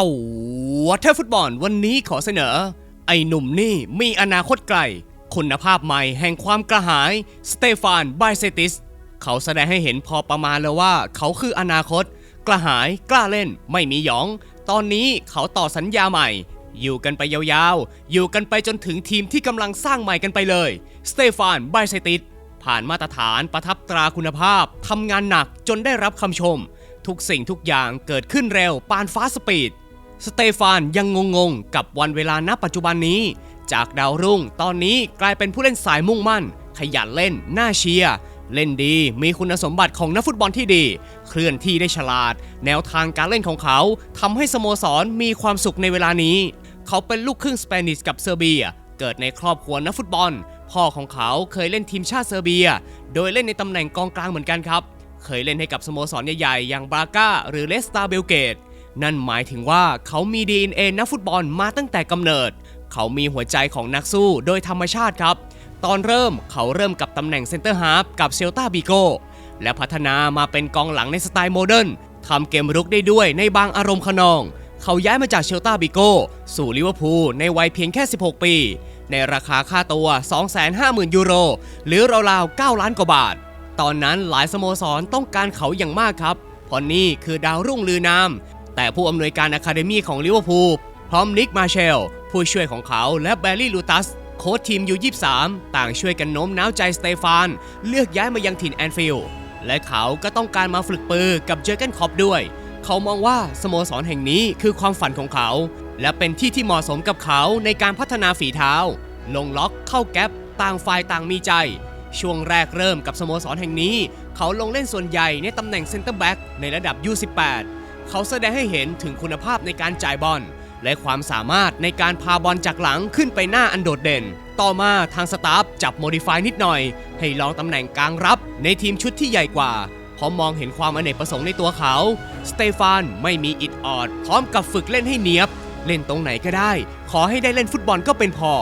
ตัวเทพฟุตบอลวันนี้ขอเสนอ ไอ้หนุ่มนี่มีอนาคตไกล คุณภาพใหม่แห่งความกระหาย สเตฟานไบเซติส เขาแสดงให้เห็นพอประมาณเลยว่า เขาคืออนาคต กระหายกล้าเล่น ไม่มีหยอง ตอนนี้เขาต่อสัญญาใหม่ อยู่กันไปยาวๆ อยู่กันไปจนถึงทีมที่กำลังสร้างใหม่กันไปเลย สเตฟานไบเซติสผ่านมาตรฐานประทับตราคุณภาพทำงานหนักจนได้รับคำชม ทุกสิ่งทุกอย่างเกิดขึ้นเร็วปานฟ้าสปีด สเตฟานยังงงๆ กับวันเวลาณปัจจุบันนี้ จากดาวรุ่งตอนนี้กลายเป็นผู้เล่นสายมุ่งมั่น ขยันเล่น น่าเชียร์ เล่นดีมีคุณสมบัติของนักฟุตบอลที่ดี เคลื่อนที่ได้ฉลาด แนวทางการเล่นของเขาทำให้สโมสรมีความสุขในเวลานี้ เขาเป็นลูกครึ่งสเปนิชกับเซอร์เบีย เกิดในครอบครัวนักฟุตบอล พ่อของเขาเคยเล่นทีมชาติเซอร์เบีย โดยเล่นในตำแหน่งกองกลางเหมือนกันครับ เคยเล่นให้กับสโมสรใหญ่ๆอย่างบราก้าหรือเลสตาเบลเกต นั่นหมายถึงว่าเขามี DNA นักฟุตบอลมาตั้งแต่กำเนิด เขามีหัวใจของนักสู้โดยธรรมชาติครับ ตอนเริ่มเขาเริ่มกับตำแหน่งเซนเตอร์ฮาฟกับเซลตาบิโกและพัฒนามาเป็นกองหลังในสไตล์โมเดิร์นทำเกมรุกได้ด้วยในบางอารมณ์ขนอง เขาย้ายมาจากเชลตาบิโกสู่ลิเวอร์พูลในวัยเพียงแค่ 16 ปี ในราคาค่าตัว 250,000 ยูโร หรือราวๆ 9 ล้านกว่าบาท ตอนนั้นหลายสโมสรต้องการเขาอย่างมากครับเพราะนี่คือดาวรุ่งลือนาม แต่ผู้อำนวยการอะคาเดมีของลิเวอร์พูลพร้อมนิกมาเชล ผู้ช่วยของเขาและแบร์รี่ลูตัส โค้ชทีมยู23 ต่างช่วยกันโน้มน้าวใจสเตฟาน เลือกย้ายมายังถิ่นแอนฟิลด์และเขาก็ต้องการมาฝึกปือกับเจอร์เกนคอปด้วย เขามองว่าสโมสรแห่งนี้คือความฝันของเขา และเป็นที่ที่เหมาะสมกับเขาในการพัฒนาฝีเท้า ลงล็อกเข้าแก๊ปต่างฝ่ายต่างมีใจ ช่วงแรกเริ่มกับสโมสรแห่งนี้ เขาลงเล่นส่วนใหญ่ในตำแหน่งเซนเตอร์แบ็กในระดับ U18 เขาแสดงให้เห็นถึงคุณภาพในการจ่ายบอลและความสามารถในการพาบอลจากหลังขึ้นไปหน้าอันโดดเด่น ต่อมาทางสตาฟจับโมดิฟายนิดหน่อย ให้ลองตำแหน่งกลางรับในทีมชุดที่ใหญ่กว่าพราะมองเห็นความอเนกประสงค์ในตัวเขา สเตฟานไม่มีอิดออด พร้อมกับฝึกเล่นให้เนียบ เล่นตรงไหนก็ได้ ขอให้ได้เล่นฟุตบอลก็เป็นพอ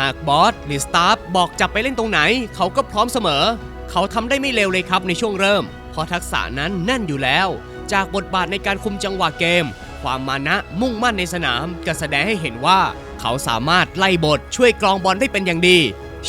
หากบอสหรือสตาฟบอกจับไปเล่นตรงไหน เขาก็พร้อมเสมอ เขาทำได้ไม่เลวเลยครับในช่วงเริ่ม เพราะทักษะนั้นแน่นอยู่แล้ว จากบทบาทในการคุมจังหวะเกม ความมานะมุ่งมั่นในสนามก็แสดงให้เห็นว่า เขาสามารถไล่บทช่วยกรองบอลได้เป็นอย่างดี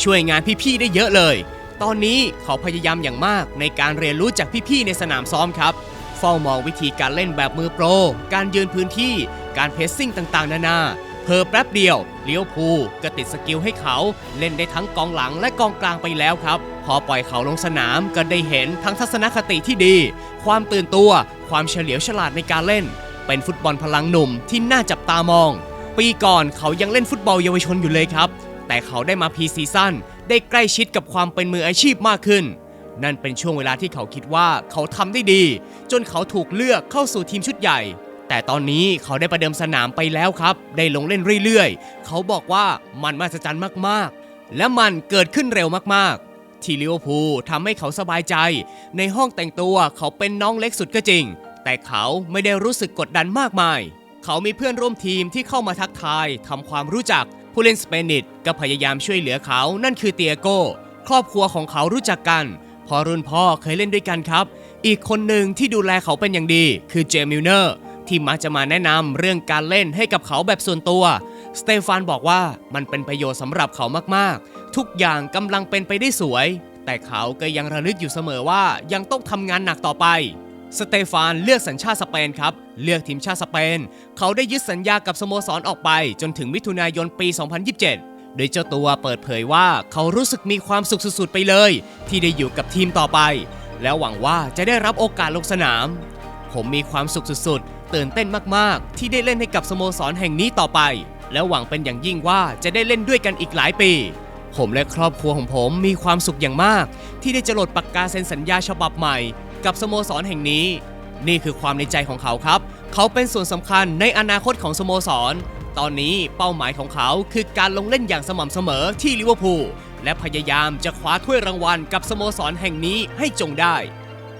ช่วยงานพี่ๆได้เยอะเลย ตอนนี้เขาพยายามอย่างมากในการเรียนรู้จากพี่ๆในสนามซ้อมครับเฝ้ามองวิธีการเล่นแบบมือโปร การยืนพื้นที่ การเพสซิ่งต่างๆ นานา เพอแป๊บเดียวเลี้ยวภูก็ติดสกิลให้เขาเล่นได้ทั้งกองหลังและกองกลางไปแล้วครับ พอปล่อยเขาลงสนามก็ได้เห็นทั้งทัศนคติที่ดี ความตื่นตัว ความเฉลียวฉลาดในการเล่น เป็นฟุตบอลพลังหนุ่มที่น่าจับตามอง ปีก่อนเขายังเล่นฟุตบอลเยาวชนอยู่เลยครับ แต่เขาได้มาพรีซีซั่นได้ใกล้ชิดกับความเป็นมืออาชีพมากขึ้น นั่นเป็นช่วงเวลาที่เขาคิดว่าเขาทำได้ดี จนเขาถูกเลือกเข้าสู่ทีมชุดใหญ่ แต่ตอนนี้เขาได้ประเดิมสนามไปแล้วครับ ได้ลงเล่นเรื่อยๆ เขาบอกว่ามันมหัศจรรย์มากๆ และมันเกิดขึ้นเร็วมากๆ ที่ลิเวอร์พูลทำให้เขาสบายใจ ในห้องแต่งตัวเขาเป็นน้องเล็กสุดก็จริง แต่เขาไม่ได้รู้สึกกดดันมากมาย เขามีเพื่อนร่วมทีมที่เข้ามาทักทายทำความรู้จัก ผู้เล่นสเปนิชก็พยายามช่วยเหลือเขานั่นคือเตียโก้ ครอบครัวของเขารู้จักกันเพอรุ่นพ่อเคยเล่นด้วยกันครับ อีกคนหนึ่งที่ดูแลเขาเป็นอย่างดีคือเจมิลเนอร์ ที่มักจะมาแนะนำเรื่องการเล่นให้กับเขาแบบส่วนตัว สเตฟานบอกว่ามันเป็นประโยชน์สำหรับเขามากๆ ทุกอย่างกำลังเป็นไปได้สวย แต่เขาก็ยังระลึกอยู่เสมอว่ายังต้องทำงานหนักต่อไปสเตฟานเลือกสัญชาติสเปนครับ เลือกทีมชาติสเปน เขาได้ยึดสัญญากับสโมสรออกไป จนถึงมิถุนายนปี 2027 โดยเจ้าตัวเปิดเผยว่าเขารู้สึกมีความสุขสุดๆไปเลย ที่ได้อยู่กับทีมต่อไป แล้วหวังว่าจะได้รับโอกาสลงสนาม ผมมีความสุขสุดๆ ตื่นเต้นมากๆ ที่ได้เล่นให้กับสโมสรแห่งนี้ต่อไป และหวังเป็นอย่างยิ่งว่าจะได้เล่นด้วยกันอีกหลายปี ผมและครอบครัวของผมมีความสุขอย่างมาก ที่ได้จรดปากกาเซ็นสัญญาฉบับใหม่ กับสโมสรแห่งนี้ นี่คือความในใจของเขาครับ เขาเป็นส่วนสำคัญในอนาคตของสโมสร ตอนนี้เป้าหมายของเขาคือการลงเล่นอย่างสม่ำเสมอที่ลิเวอร์พูลและพยายามจะคว้าถ้วยรางวัลกับสโมสรแห่งนี้ให้จงได้